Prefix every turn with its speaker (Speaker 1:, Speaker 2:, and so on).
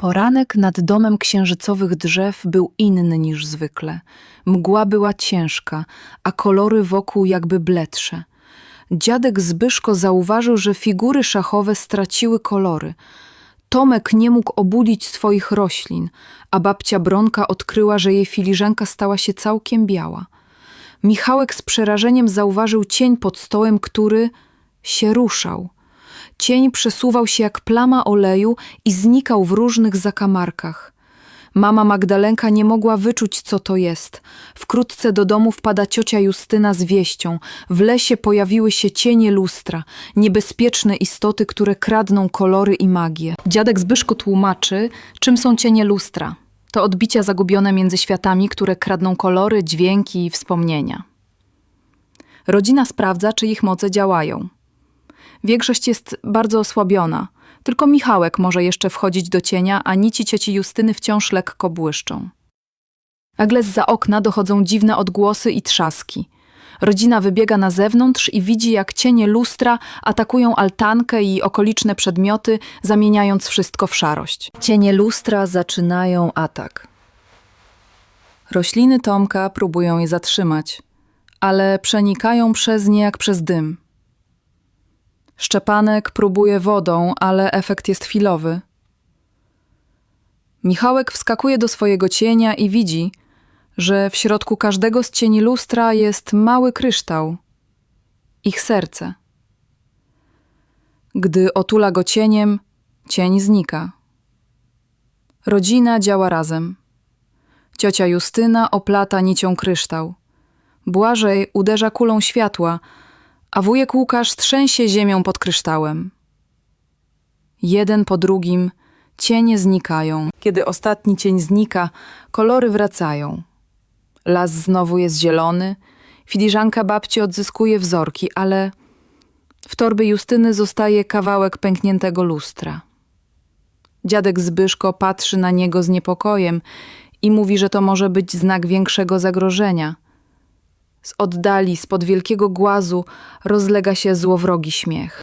Speaker 1: Poranek nad domem księżycowych drzew był inny niż zwykle. Mgła była ciężka, a kolory wokół jakby bledsze. Dziadek Zbyszko zauważył, że figury szachowe straciły kolory. Tomek nie mógł obudzić swoich roślin, a babcia Bronka odkryła, że jej filiżanka stała się całkiem biała. Michałek z przerażeniem zauważył cień pod stołem, który się ruszał. Cień przesuwał się jak plama oleju i znikał w różnych zakamarkach. Mama Magdalenka nie mogła wyczuć, co to jest. Wkrótce do domu wpada ciocia Justyna z wieścią. W lesie pojawiły się cienie lustra, niebezpieczne istoty, które kradną kolory i magię. Dziadek Zbyszko tłumaczy, czym są cienie lustra. To odbicia zagubione między światami, które kradną kolory, dźwięki i wspomnienia. Rodzina sprawdza, czy ich moce działają. Większość jest bardzo osłabiona. Tylko Michałek może jeszcze wchodzić do cienia, a nici cioci Justyny wciąż lekko błyszczą. Nagle za okna dochodzą dziwne odgłosy i trzaski. Rodzina wybiega na zewnątrz i widzi, jak cienie lustra atakują altankę i okoliczne przedmioty, zamieniając wszystko w szarość. Cienie lustra zaczynają atak. Rośliny Tomka próbują je zatrzymać, ale przenikają przez nie jak przez dym. Szczepanek próbuje wodą, ale efekt jest chwilowy. Michałek wskakuje do swojego cienia i widzi, że w środku każdego z cieni lustra jest mały kryształ ich serce. Gdy otula go cieniem, cień znika. Rodzina działa razem. Ciocia Justyna oplata nicią kryształ. Błażej uderza kulą światła, a wujek Łukasz trzęsie ziemią pod kryształem. Jeden po drugim cienie znikają. Kiedy ostatni cień znika, kolory wracają. Las znowu jest zielony, filiżanka babci odzyskuje wzorki, ale w torby Justyny zostaje kawałek pękniętego lustra. Dziadek Zbyszko patrzy na niego z niepokojem i mówi, że to może być znak większego zagrożenia. Z oddali, spod wielkiego głazu, rozlega się złowrogi śmiech.